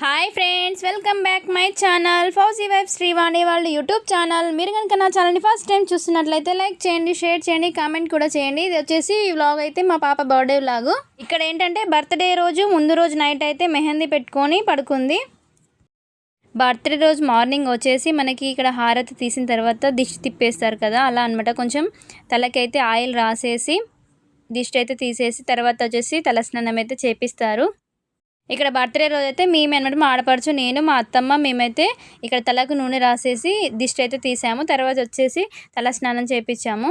Hi friends welcome back my channel Fauji wife Srivani వాళ్ళ YouTube channel. మీరు కనుక నా ఛానల్ని ఫస్ట్ టైం చూస్తున్నట్లయితే లైక్ చేయండి షేర్ చేయండి కామెంట్ కూడా చేయండి. ఇది వచ్చేసి ఈ వ్లాగ్ అయితే మా పాప బర్త్డే వ్లాగ్ ఇక్కడ ఏంటంటే బర్త్డే రోజు ముందు రోజు నైట్ అయితే మెహందీ పెట్టుకొని పడుకుంది. బర్త్డే రోజు మార్నింగ్ వచ్చేసి మనకి ఇక్కడ హారతి తీసిన తర్వాత దిష్టి తిప్పేస్తారు కదా అలా అనమాట కొంచెం తలకైతే ఆయిల్ రాసేసి దిష్టి అయితే తీసేసి తర్వాత వచ్చేసి తలస్నానం అయితే చేపిస్తారు. ఇక్కడ బర్త్డే రోజు అయితే మేము అనమాట మా ఆడపడుచు నేను మా అత్తమ్మ మేమైతే ఇక్కడ తలకు నూనె రాసేసి దిష్టి అయితే తీసాము. తర్వాత వచ్చేసి తల స్నానం చేయించాము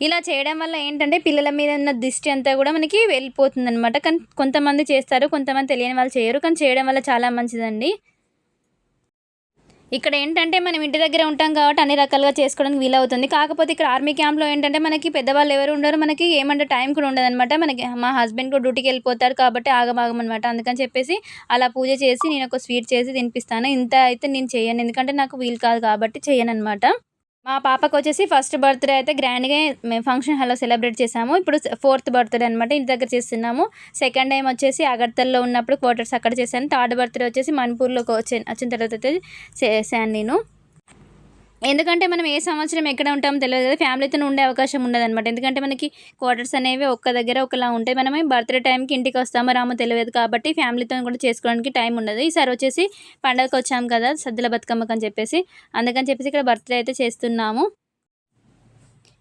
ఇలా చేయడం వల్ల ఏంటంటే పిల్లల మీద ఉన్న దిష్టి అంతా కూడా మనకి వెళ్ళిపోతుంది అనమాట కానీ కొంతమంది చేస్తారు కొంతమంది తెలియని వాళ్ళు చేయరు. కానీ చేయడం వల్ల చాలా మంచిదండి. ఇక్కడ ఏంటంటే మనం ఇంటి దగ్గర ఉంటాం కాబట్టి అన్ని రకాలుగా చేసుకోవడానికి వీలవుతుంది. కాకపోతే ఇక్కడ ఆర్మీ క్యాంప్లో ఏంటంటే మనకి పెద్దవాళ్ళు ఎవరు ఉండరు. మనకి ఏమంటే టైం కూడా ఉండదన్నమాట. మనకి మా హస్బెండ్ కూడా డ్యూటీకి వెళ్ళిపోతారు కాబట్టి ఆగమాగం అనమాట అందుకని చెప్పేసి అలా పూజ చేసి నేను ఒక స్వీట్ చేసి తినిపిస్తాను. ఇంత అయితే నేను చేయను. ఎందుకంటే నాకు వీలు కాదు కాబట్టి చేయను అనమాట మా పాపకు వచ్చేసి ఫస్ట్ బర్త్డే అయితే గ్రాండ్గా మేము ఫంక్షన్ హాల్లో సెలబ్రేట్ చేసాము. ఇప్పుడు ఫోర్త్ బర్త్డే అనమాట ఇంటి దగ్గర చేస్తున్నాము. సెకండ్ టైం వచ్చేసి అగర్తల్లో ఉన్నప్పుడు క్వార్టర్స్ అక్కడ చేశాను. థర్డ్ బర్త్డే వచ్చేసి మణిపూర్లోకి వచ్చే వచ్చిన తర్వాత అయితే చేశాను నేను. ఎందుకంటే మనం ఏ సంవత్సరం ఎక్కడ ఉంటామో తెలియదు కదా. ఫ్యామిలీతో ఉండే అవకాశం ఉండదు అనమాట ఎందుకంటే మనకి క్వార్టర్స్ అనేవి ఒక్క దగ్గర ఒకలా ఉంటాయి మనం బర్త్డే టైంకి ఇంటికి వస్తామో రామో తెలియదు కాబట్టి ఫ్యామిలీతో కూడా చేసుకోవడానికి టైం ఉండదు. ఈసారి వచ్చేసి పండగకి వచ్చాము కదా సద్దుల బతుకమ్మకు అని చెప్పేసి. అందుకని చెప్పేసి ఇక్కడ బర్త్డే అయితే చేస్తున్నాము.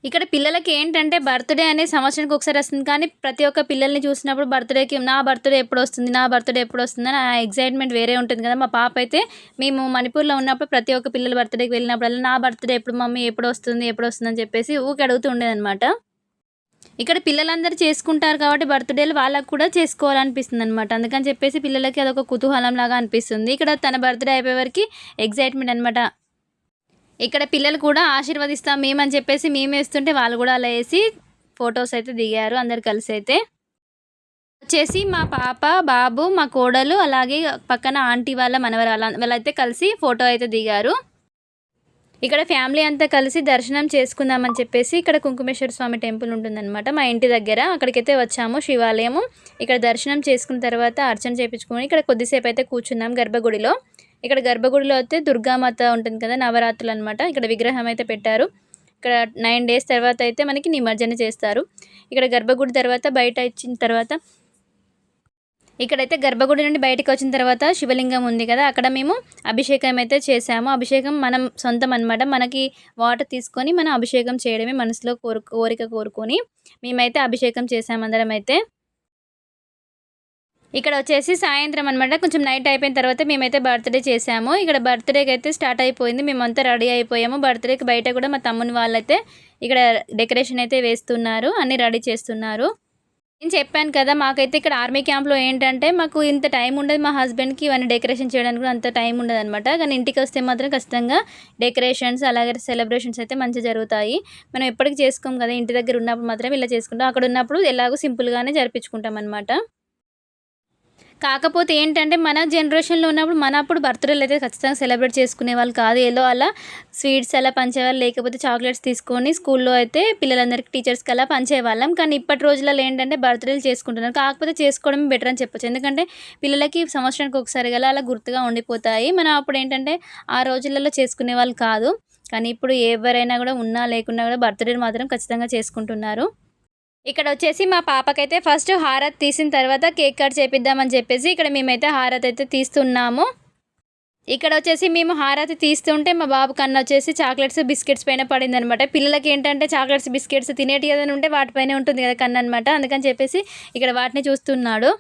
ఇక్కడ పిల్లలకి ఏంటంటే బర్త్డే అనే సంవత్సరానికి ఒకసారి వస్తుంది కానీ ప్రతి ఒక్క పిల్లల్ని చూసినప్పుడు బర్త్డేకి నా బర్త్డే ఎప్పుడు వస్తుంది నా బర్త్డే ఎప్పుడు వస్తుంది అని ఆ ఎగ్జైట్మెంట్ వేరే ఉంటుంది కదా. మా పాప అయితే మేము మణిపూర్లో ఉన్నప్పుడు ప్రతి ఒక్క పిల్లల బర్త్డేకి వెళ్ళినప్పుడల్లా నా బర్త్డే ఎప్పుడు మమ్మీ ఎప్పుడు వస్తుంది ఎప్పుడు వస్తుంది అని చెప్పేసి ఊకి అడుగుతూ ఉండేదన్నమాట. ఇక్కడ పిల్లలందరూ చేసుకుంటారు కాబట్టి బర్త్డేలు వాళ్ళకు కూడా చేసుకోవాలనిపిస్తుంది అనమాట అందుకని చెప్పేసి పిల్లలకి అదొక కుతూహలం లాగా అనిపిస్తుంది. ఇక్కడ తన బర్త్డే అయిపోయేవరకు ఎగ్జైట్మెంట్ అనమాట ఇక్కడ పిల్లలు కూడా ఆశీర్వదిస్తాం మేమని చెప్పేసి మేము వేస్తుంటే వాళ్ళు కూడా అలా వేసి ఫొటోస్ అయితే దిగారు అందరు కలిసి అయితే. వచ్చేసి మా పాప బాబు మా కోడలు అలాగే పక్కన ఆంటీ వాళ్ళ మనవరు వాళ్ళైతే కలిసి ఫోటో అయితే దిగారు. ఇక్కడ ఫ్యామిలీ అంతా కలిసి దర్శనం చేసుకుందామని చెప్పేసి ఇక్కడ కుంకుమేశ్వర స్వామి టెంపుల్ ఉంటుందన్నమాట. మా ఇంటి దగ్గర అక్కడికైతే వచ్చాము శివాలయము. ఇక్కడ దర్శనం చేసుకున్న తర్వాత అర్చన చేయించుకొని ఇక్కడ కొద్దిసేపు అయితే కూర్చున్నాం గర్భగుడిలో. ఇక్కడ గర్భగుడిలో అయితే దుర్గామాత ఉంటుంది కదా నవరాత్రులు అనమాట ఇక్కడ విగ్రహం అయితే పెట్టారు. ఇక్కడ నైన్ డేస్ తర్వాత అయితే మనకి నిమజ్జన చేస్తారు. ఇక్కడ గర్భగుడి తర్వాత బయట ఇచ్చిన తర్వాత ఇక్కడైతే గర్భగుడి నుండి బయటకు వచ్చిన తర్వాత శివలింగం ఉంది కదా అక్కడ మేము అభిషేకం అయితే చేసాము అభిషేకం మనం సొంతం అనమాట మనకి వాటర్ తీసుకొని మనం అభిషేకం చేయడమే మనసులో కోరు కోరిక కోరుకొని మేమైతే అభిషేకం చేసాము అందరం అయితే. ఇక్కడ వచ్చేసి సాయంత్రం అనమాట కొంచెం నైట్ అయిపోయిన తర్వాత మేమైతే బర్త్డే చేసాము. ఇక్కడ బర్త్డేకి అయితే స్టార్ట్ అయిపోయింది. మేమంతా రెడీ అయిపోయాము. బర్త్డేకి బయట కూడా మా తమ్ముని వాళ్ళైతే ఇక్కడ డెకరేషన్ అయితే వేస్తున్నారు. అన్నీ రెడీ చేస్తున్నారు. నేను చెప్పాను కదా మాకైతే ఇక్కడ ఆర్మీ క్యాంప్లో ఏంటంటే మాకు ఇంత టైం ఉండదు. మా హస్బెండ్కి ఇవన్నీ డెకరేషన్ చేయడానికి కూడా అంత టైం ఉండదు అనమాట కానీ ఇంటికి వస్తే మాత్రం ఖచ్చితంగా డెకరేషన్స్ అలాగే సెలబ్రేషన్స్ అయితే మంచిగా జరుగుతాయి. మనం ఎప్పటికీ చేసుకోం కదా. ఇంటి దగ్గర ఉన్నప్పుడు మాత్రం ఇలా చేసుకుంటాం. అక్కడ ఉన్నప్పుడు ఎలాగో సింపుల్గానే జరిపించుకుంటాం అనమాట కాకపోతే ఏంటంటే మన జనరేషన్లో ఉన్నప్పుడు మన అప్పుడు బర్త్డేలు అయితే ఖచ్చితంగా సెలబ్రేట్ చేసుకునే వాళ్ళు కాదు. ఏదో అలా స్వీట్స్ అలా పంచేవాళ్ళు లేకపోతే చాక్లెట్స్ తీసుకొని స్కూల్లో అయితే పిల్లలందరికీ టీచర్స్కి అలా పంచేవాళ్ళం. కానీ ఇప్పటి రోజులలో ఏంటంటే బర్త్డేలు చేసుకుంటున్నారు. కాకపోతే చేసుకోవడం బెటర్ అని చెప్పొచ్చు. ఎందుకంటే పిల్లలకి సంవత్సరానికి ఒకసారి గల అలా గుర్తుగా ఉండిపోతాయి. మనం అప్పుడు ఏంటంటే ఆ రోజులలో చేసుకునే వాళ్ళు కాదు. కానీ ఇప్పుడు ఎవరైనా కూడా ఉన్నా లేకున్నా కూడా బర్త్డేలు మాత్రం ఖచ్చితంగా చేసుకుంటున్నారు. ఇక్కడ వచ్చేసి మా పాపకైతే ఫస్ట్ హారత్ తీసిన తర్వాత కేక్ కట్ చేపిద్దామని చెప్పేసి ఇక్కడ మేమైతే హారత్ అయితే తీస్తున్నాము. ఇక్కడ వచ్చేసి మేము హారతి తీస్తుంటే మా బాబు కన్నా వచ్చేసి చాక్లెట్స్ బిస్కెట్స్ పైన పడింది అనమాట పిల్లలకి ఏంటంటే చాక్లెట్స్ బిస్కెట్స్ తినేటి ఏదైనా ఉంటే వాటిపైనే ఉంటుంది కదా కన్నా అనమాట అందుకని చెప్పేసి ఇక్కడ వాటిని చూస్తున్నాడు.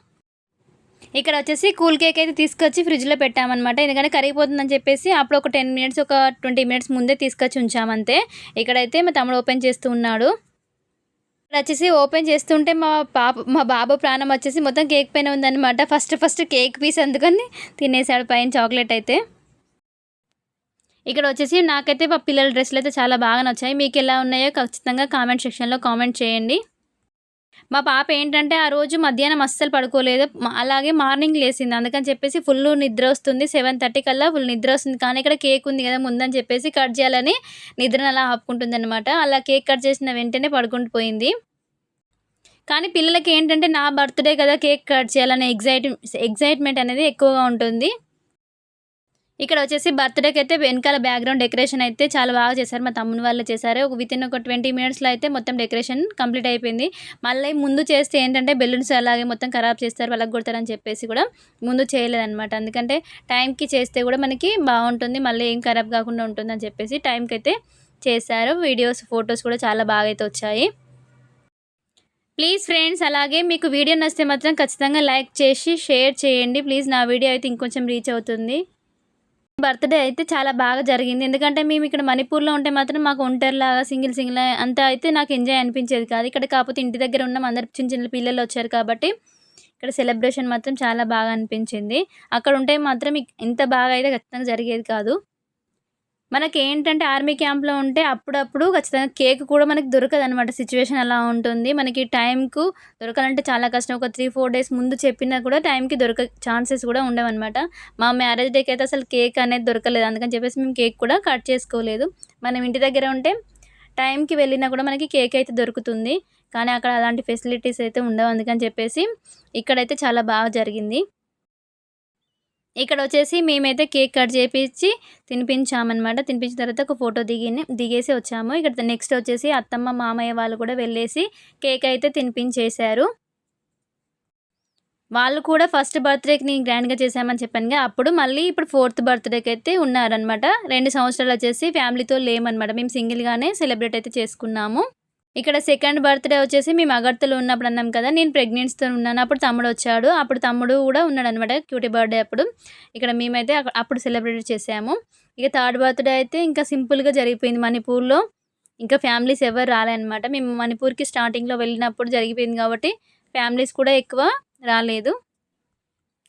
ఇక్కడ వచ్చేసి కూల్ కేక్ అయితే తీసుకొచ్చి ఫ్రిడ్జ్లో పెట్టామన్నమాట. ఎందుకంటే కరిగిపోతుందని చెప్పేసి అప్పుడు ఒక టెన్ మినిట్స్ ఒక ట్వంటీ మినిట్స్ ముందే తీసుకొచ్చి ఉంచామంతే. ఇక్కడైతే మా తమ్ముడు ఓపెన్ చేస్తూ ఉన్నాడు. వచ్చేసి ఓపెన్ చేస్తుంటే మా పాప మా బాబు ప్రాణం వచ్చేసి మొత్తం కేక్ పైన ఉందన్నమాట. ఫస్ట్ ఫస్ట్ కేక్ పీస్ అందుకని తినేసాడు పైన చాక్లెట్ అయితే. ఇక్కడ వచ్చేసి నాకైతే మా పిల్లల డ్రెస్సులు అయితే చాలా బాగా నచ్చాయి. మీకు ఎలా ఉన్నాయో ఖచ్చితంగా కామెంట్ సెక్షన్లో కామెంట్ చేయండి. మా పాప ఏంటంటే ఆ రోజు మధ్యాహ్నం అస్సలు పడుకోలేదు. అలాగే మార్నింగ్ లేసింది అందుకని చెప్పేసి ఫుల్ నిద్ర వస్తుంది. సెవెన్ థర్టీ కల్లా ఫుల్ నిద్ర వస్తుంది. కానీ ఇక్కడ కేక్ ఉంది కదా ముందని చెప్పేసి కట్ చేయాలని నిద్రను అలా ఆపుకుంటుంది అనమాట అలా కేక్ కట్ చేసిన వెంటనే పడుకుంటూ పోయింది. కానీ పిల్లలకి ఏంటంటే నా బర్త్డే కదా కేక్ కట్ చేయాలనే ఎగ్జైట్ ఎగ్జైట్మెంట్ అనేది ఎక్కువగా ఉంటుంది. ఇక్కడ వచ్చేసి బర్త్డేకి అయితే వెనకాల బ్యాక్గ్రౌండ్ డెకరేషన్ అయితే చాలా బాగా చేశారు. మా తమ్ముని వాళ్ళు చేశారు. ఒక వితిన్ ఒక ట్వంటీ మినిట్స్లో అయితే మొత్తం డెకరేషన్ కంప్లీట్ అయిపోయింది. మళ్ళీ ముందు చేస్తే ఏంటంటే బెలూన్స్ అలాగే మొత్తం ఖరాబ్ చేస్తారు వాళ్ళకి కొడతారని చెప్పేసి కూడా ముందు చేయలేదన్నమాట. ఎందుకంటే టైంకి చేస్తే కూడా మనకి బాగుంటుంది మళ్ళీ ఏం ఖరాబ్ కాకుండా ఉంటుందని చెప్పేసి టైంకి అయితే చేశారు. వీడియోస్ ఫొటోస్ కూడా చాలా బాగా అయితే వచ్చాయి. ప్లీజ్ ఫ్రెండ్స్ అలాగే మీకు వీడియో నచ్చితే మాత్రం ఖచ్చితంగా లైక్ చేసి షేర్ చేయండి. ప్లీజ్ నా వీడియో అయితే ఇంకొంచెం రీచ్ అవుతుంది. బర్త్డే అయితే చాలా బాగా జరిగింది. ఎందుకంటే మేము ఇక్కడ మణిపూర్లో ఉంటే మాత్రం మాకు ఒంటరిలాగా సింగిల్ సింగిల్ అంతా అయితే నాకు ఎంజాయ్ అనిపించేది కాదు. ఇక్కడ కాకపోతే ఇంటి దగ్గర ఉన్నాం అందరు చిన్న చిన్న పిల్లలు వచ్చారు కాబట్టి ఇక్కడ సెలబ్రేషన్ మాత్రం చాలా బాగా అనిపించింది. అక్కడ ఉంటే మాత్రం ఇంత బాగా అయితే ఖచ్చితంగా జరిగేది కాదు. మనకి ఏంటంటే ఆర్మీ క్యాంప్లో ఉంటే అప్పుడప్పుడు ఖచ్చితంగా కేక్ కూడా మనకి దొరకదు అనమాట సిచ్యువేషన్ అలా ఉంటుంది. మనకి టైంకు దొరకాలంటే చాలా కష్టం. ఒక త్రీ ఫోర్ డేస్ ముందు చెప్పినా కూడా టైంకి దొరక ఛాన్సెస్ కూడా ఉండవన్నమాట. మా మ్యారేజ్ డేకి అయితే అసలు కేక్ అనేది దొరకలేదు. అందుకని చెప్పేసి మేము కేక్ కూడా కట్ చేసుకోలేదు. మనం ఇంటి దగ్గర ఉంటే టైంకి వెళ్ళినా కూడా మనకి కేక్ అయితే దొరుకుతుంది. కానీ అక్కడ అలాంటి ఫెసిలిటీస్ అయితే ఉండవు. అందుకని చెప్పేసి ఇక్కడైతే చాలా బాగా జరిగింది. ఇక్కడ వచ్చేసి మేమైతే కేక్ కట్ చేపించి తినిపించామన్నమాట. తినిపించిన తర్వాత ఒక ఫోటో దిగి దిగేసి వచ్చాము. ఇక్కడ నెక్స్ట్ వచ్చేసి అత్తమ్మ మామయ్య వాళ్ళు కూడా వెళ్ళేసి కేక్ అయితే తినిపించేశారు. వాళ్ళు కూడా ఫస్ట్ బర్త్డేకి నేను గ్రాండ్గా చేశామని చెప్పాను కదా అప్పుడు మళ్ళీ ఇప్పుడు ఫోర్త్ బర్త్డేకి అయితే ఉన్నారనమాట రెండు సంవత్సరాలు వచ్చేసి ఫ్యామిలీతో లేమనమాట మేము సింగిల్గానే సెలబ్రేట్ అయితే చేసుకున్నాము. ఇక్కడ సెకండ్ బర్త్డే వచ్చేసి మేము అగర్తలో ఉన్నప్పుడు అన్నాం కదా నేను ప్రెగ్నెన్సీతో ఉన్నాను. అప్పుడు తమ్ముడు వచ్చాడు. అప్పుడు తమ్ముడు కూడా ఉన్నాడు అనమాట క్యూటీ బర్త్డే అప్పుడు. ఇక్కడ మేమైతే అప్పుడు సెలబ్రేట్ చేసాము. ఇక థర్డ్ బర్త్డే అయితే ఇంకా సింపుల్గా జరిగిపోయింది మణిపూర్లో. ఇంకా ఫ్యామిలీస్ ఎవరు రాలేదన్నమాట. మేము మణిపూర్కి స్టార్టింగ్లో వెళ్ళినప్పుడు జరిగిపోయింది కాబట్టి ఫ్యామిలీస్ కూడా ఎక్కువ రాలేదు.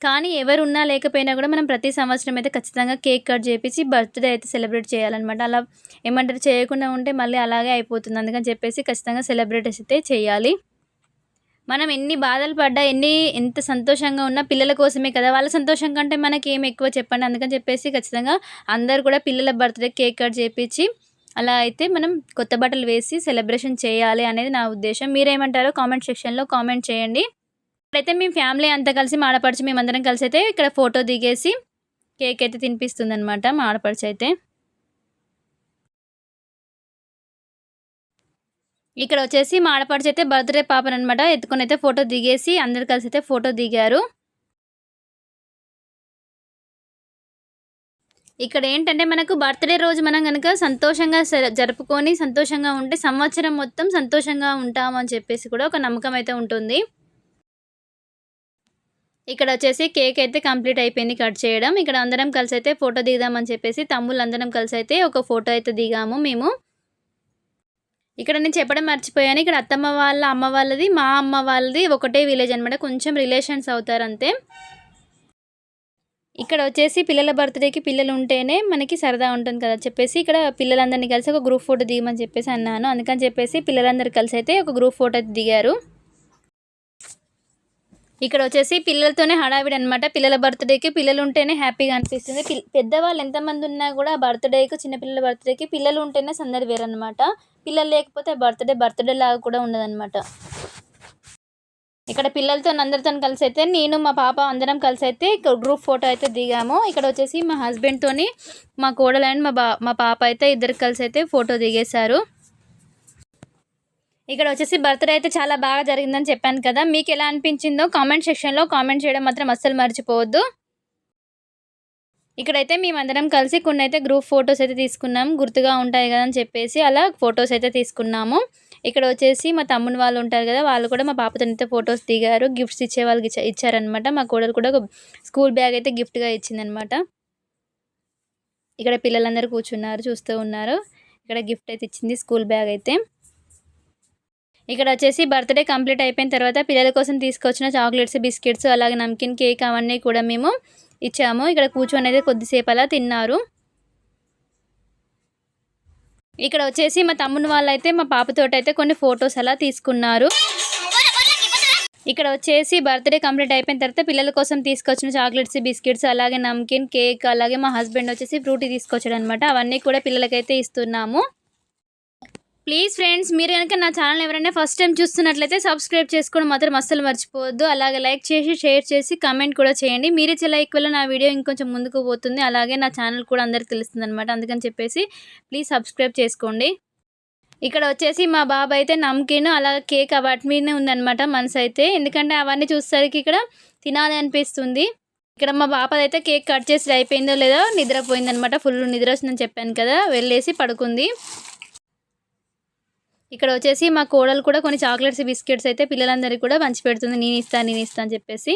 కానీ ఎవరు ఉన్నా లేకపోయినా కూడా మనం ప్రతి సంవత్సరం అయితే ఖచ్చితంగా కేక్ కట్ చేపించి బర్త్డే అయితే సెలబ్రేట్ చేయాలన్నమాట. అలా ఏమంటారు? చేయకుండా ఉంటే మళ్ళీ అలాగే అయిపోతుంది. అందుకని చెప్పేసి ఖచ్చితంగా సెలబ్రేట్ అయితే చేయాలి. మనం ఎన్ని బాధలు పడ్డా ఎన్ని ఎంత సంతోషంగా ఉన్నా పిల్లల కోసమే కదా. వాళ్ళ సంతోషం కంటే మనకి ఏం ఎక్కువ చెప్పండి? అందుకని చెప్పేసి ఖచ్చితంగా అందరు కూడా పిల్లల బర్త్డే కేక్ కట్ చేపించి అలా అయితే మనం కొత్త బట్టలు వేసి సెలబ్రేషన్ చేయాలి అనేది నా ఉద్దేశం. మీరేమంటారో కామెంట్ సెక్షన్లో కామెంట్ చేయండి. ఇప్పుడైతే మేము ఫ్యామిలీ అంతా కలిసి మా ఆడపడిచి మేమందరం కలిసి అయితే ఇక్కడ ఫోటో దిగేసి కేక్ అయితే తినిపిస్తుంది అనమాట మా ఆడపడిచి అయితే ఇక్కడ వచ్చేసి మా ఆడపడిచి అయితే బర్త్డే పాపనమాట అనమాట ఎత్తుకొని అయితే ఫోటో దిగేసి అందరు కలిసి అయితే ఫోటో దిగారు. ఇక్కడ ఏంటంటే మనకు బర్త్డే రోజు మనం కనుక సంతోషంగా జరుపుకొని సంతోషంగా ఉంటే సంవత్సరం మొత్తం సంతోషంగా ఉంటాము అని చెప్పేసి కూడా ఒక నమ్మకం అయితే ఉంటుంది. ఇక్కడ వచ్చేసి కేక్ అయితే కంప్లీట్ అయిపోయింది కట్ చేయడం. ఇక్కడ అందరం కలిసి అయితే ఫోటో దిగుదామని చెప్పేసి తమ్ముళ్ళు అందరం కలిసి అయితే ఒక ఫోటో అయితే దిగాము మేము. ఇక్కడ నేను చెప్పడం మర్చిపోయాను. ఇక్కడ అత్తమ్మ వాళ్ళ అమ్మ వాళ్ళది మా అమ్మ వాళ్ళది ఒకటే విలేజ్ అనమాట కొంచెం రిలేషన్స్ అవుతారు అంతే. ఇక్కడ వచ్చేసి పిల్లల బర్త్డేకి పిల్లలు ఉంటేనే మనకి సరదా ఉంటుంది కదా చెప్పేసి ఇక్కడ పిల్లలందరినీ కలిసి ఒక గ్రూప్ ఫోటో దిగమని చెప్పేసి అన్నాను. అందుకని చెప్పేసి పిల్లలందరూ కలిసి అయితే ఒక గ్రూప్ ఫోటో అయితే దిగారు. ఇక్కడ వచ్చేసి పిల్లలతోనే హడావిడి అనమాట పిల్లల బర్త్డేకి పిల్లలు ఉంటేనే హ్యాపీగా అనిపిస్తుంది. పిల్ పెద్దవాళ్ళు ఎంతమంది ఉన్నా కూడా బర్త్డేకి చిన్నపిల్లల బర్త్డేకి పిల్లలు ఉంటేనే సందడి వేరనమాట పిల్లలు లేకపోతే బర్త్డే బర్త్డే లాగా కూడా ఉండదన్నమాట. ఇక్కడ పిల్లలతో అందరితో కలిసి అయితే నేను మా పాప అందరం కలిసి అయితే గ్రూప్ ఫోటో అయితే దిగాము. ఇక్కడ వచ్చేసి మా హస్బెండ్తోని మా కోడలు అండ్ మా బా మా పాప అయితే ఇద్దరు కలిసి అయితే ఫోటో దిగేశారు. ఇక్కడ వచ్చేసి బర్త్డే అయితే చాలా బాగా జరిగిందని చెప్పాను కదా. మీకు ఎలా అనిపించిందో కామెంట్ సెక్షన్లో కామెంట్ చేయడం మాత్రం అస్సలు మర్చిపోవద్దు. ఇక్కడైతే మేమందరం కలిసి కొన్ని అయితే గ్రూప్ ఫొటోస్ అయితే తీసుకున్నాం. గుర్తుగా ఉంటాయి కదా అని చెప్పేసి అలా ఫొటోస్ అయితే తీసుకున్నాము. ఇక్కడ వచ్చేసి మా తమ్ముని వాళ్ళు ఉంటారు కదా వాళ్ళు కూడా మా పాపతో అయితే ఫొటోస్ దిగారు. గిఫ్ట్స్ ఇచ్చే వాళ్ళకి ఇచ్చారనమాట మా కోడలు కూడా ఒక స్కూల్ బ్యాగ్ అయితే గిఫ్ట్గా ఇచ్చిందనమాట ఇక్కడ పిల్లలందరూ కూర్చున్నారు చూస్తూ ఉన్నారు. ఇక్కడ గిఫ్ట్ అయితే ఇచ్చింది స్కూల్ బ్యాగ్ అయితే. ఇక్కడ వచ్చేసి బర్త్డే కంప్లీట్ అయిపోయిన తర్వాత పిల్లల కోసం తీసుకొచ్చిన చాక్లెట్స్ బిస్కెట్స్ అలాగే నమ్కిన్ కేక్ అవన్నీ కూడా మేము ఇచ్చాము. ఇక్కడ కూర్చొని అయితే కొద్దిసేపు అలా తిన్నారు. ఇక్కడ వచ్చేసి మా తమ్ముని వాళ్ళు అయితే మా పాపతోటి అయితే కొన్ని ఫొటోస్ అలా తీసుకున్నారు. ఇక్కడ వచ్చేసి బర్త్డే కంప్లీట్ అయిపోయిన తర్వాత పిల్లల కోసం తీసుకొచ్చిన చాక్లెట్స్ బిస్కెట్స్ అలాగే నమ్కిన్ కేక్ అలాగే మా హస్బెండ్ వచ్చేసి ఫ్రూటీ తీసుకొచ్చాడు అనమాట అవన్నీ కూడా పిల్లలకైతే ఇస్తున్నాము. ప్లీజ్ ఫ్రెండ్స్ మీరు కనుక నా ఛానల్ ఎవరైనా ఫస్ట్ టైం చూస్తున్నట్లయితే సబ్స్క్రైబ్ చేసుకోవడం మాత్రం అస్సలు మర్చిపోవద్దు. అలాగే లైక్ చేసి షేర్ చేసి కమెంట్ కూడా చేయండి. మీరు ఇచ్చే లైక్ వల్ల నా వీడియో ఇంకొంచెం ముందుకు పోతుంది. అలాగే నా ఛానల్ కూడా అందరికి తెలుస్తుంది అనమాట అందుకని చెప్పేసి ప్లీజ్ సబ్స్క్రైబ్ చేసుకోండి. ఇక్కడ వచ్చేసి మా బాబు అయితే నమ్కిన్ అలాగే కేక్ వాటి మీదనే ఉందన్నమాట మనసు అయితే ఎందుకంటే అవన్నీ చూసేసరికి ఇక్కడ తినాలి అనిపిస్తుంది. ఇక్కడ మా బాపది అయితే కేక్ కట్ చేసి అయిపోయిందో లేదో నిద్రపోయిందనమాట ఫుల్ నిద్ర వచ్చిందని చెప్పాను కదా. వెళ్ళేసి పడుకుంది. ఇక్కడ వచ్చేసి మా కోడలు కూడా కొన్ని చాక్లెట్స్ బిస్కెట్స్ అయితే పిల్లలందరికీ కూడా పంచి పెడుతుంది. నేను ఇస్తాను నేను ఇస్తాను అని చెప్పేసి.